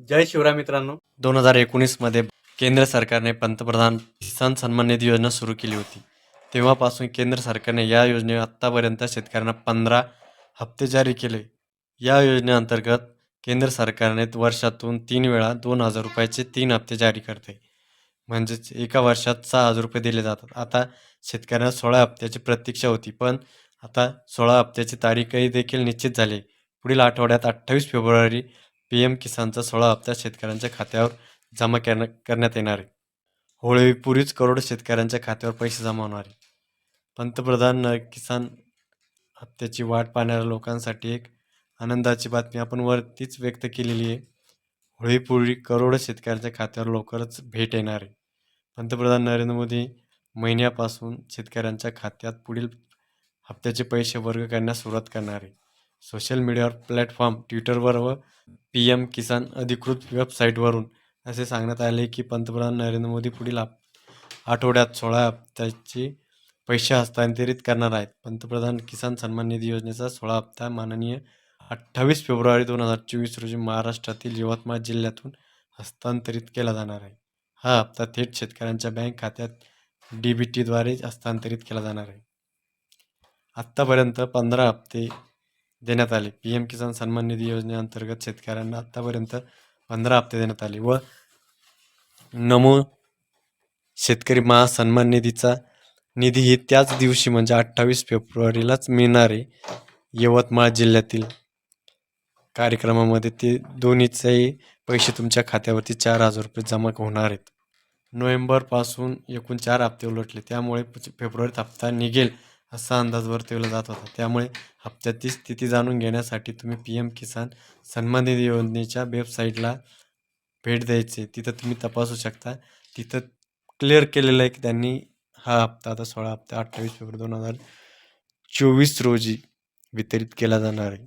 जय शिवराय मित्रांनो. दोन हजार एकोणीसमध्ये केंद्र सरकारने पंतप्रधान किसान सन्मान निधी योजना सुरू केली होती. तेव्हापासून केंद्र सरकारने या योजने आत्तापर्यंत शेतकऱ्यांना पंधरा हप्ते जारी केले. या योजनेअंतर्गत केंद्र सरकारने वर्षातून तीन वेळा दोन हजार रुपयाचे तीन हप्ते जारी करते. म्हणजेच एका वर्षात सहा हजार रुपये दिले जातात. आता शेतकऱ्यांना सोळा हप्त्याची प्रतीक्षा होती पण आता सोळा हप्त्याची तारीखही देखील निश्चित झाली. पुढील आठवड्यात अठ्ठावीस फेब्रुवारी पी एम किसानचा सोळा हप्ता शेतकऱ्यांच्या खात्यावर जमा करण्या करण्यात येणार आहे. होळीपूर्वीच करोड शेतकऱ्यांच्या खात्यावर पैसे जमा होणार आहे. पंतप्रधान न- किसान हप्त्याची वाट पाहणाऱ्या लोकांसाठी एक आनंदाची बातमी आपण वरतीच व्यक्त केलेली आहे. होळीपूर्वी करोड शेतकऱ्यांच्या खात्यावर लवकरच भेट येणार आहे. पंतप्रधान नरेंद्र मोदी महिन्यापासून शेतकऱ्यांच्या खात्यात पुढील हप्त्याचे पैसे वर्ग करण्यास सुरुवात करणार आहे. सोशल मीडियावर प्लॅटफॉर्म ट्विटरवर व पी एम किसान अधिकृत वेबसाईटवरून असे सांगण्यात आले की पंतप्रधान नरेंद्र मोदी पुढील आठवड्यात सोळा हप्त्याचे पैसे हस्तांतरित करणार आहेत. पंतप्रधान किसान सन्मान निधी योजनेचा सोळा हप्ता माननीय अठ्ठावीस फेब्रुवारी दोन हजार चोवीस रोजी महाराष्ट्रातील यवतमाळ जिल्ह्यातून हस्तांतरित केला जाणार आहे. हा हप्ता थेट शेतकऱ्यांच्या बँक खात्यात डी बी टीद्वारे हस्तांतरित केला जाणार आहे. आत्तापर्यंत पंधरा हप्ते देण्यात आले पी एम किसान सन्मान निधी योजनेअंतर्गत शेतकऱ्यांना आत्तापर्यंत पंधरा हप्ते देण्यात आले व नमो शेतकरी महासन्मान निधीचा निधी ही त्याच दिवशी म्हणजे अठ्ठावीस फेब्रुवारीलाच मिळणारे यवतमाळ जिल्ह्यातील कार्यक्रमामध्ये ते दोन्हीचेही पैसे तुमच्या खात्यावरती चार हजार रुपये जमा होणार आहेत नोव्हेंबरपासून एकूण चार हप्ते उलटले त्यामुळे फेब्रुवारीत हप्ता निघेल असा अंदाज वर्तवला जात होता. त्यामुळे हप्त्याची स्थिती जाणून घेण्यासाठी तुम्ही पी एम किसान सन्मान निधी योजनेच्या वेबसाईटला भेट द्यायचे. तिथं तुम्ही तपासू शकता. तिथं क्लिअर केलेलं आहे की त्यांनी हा हप्ता आता सोळा हप्ता अठ्ठावीस फेब्रुवारी दोन हजार चोवीस रोजी वितरित केला जाणार आहे.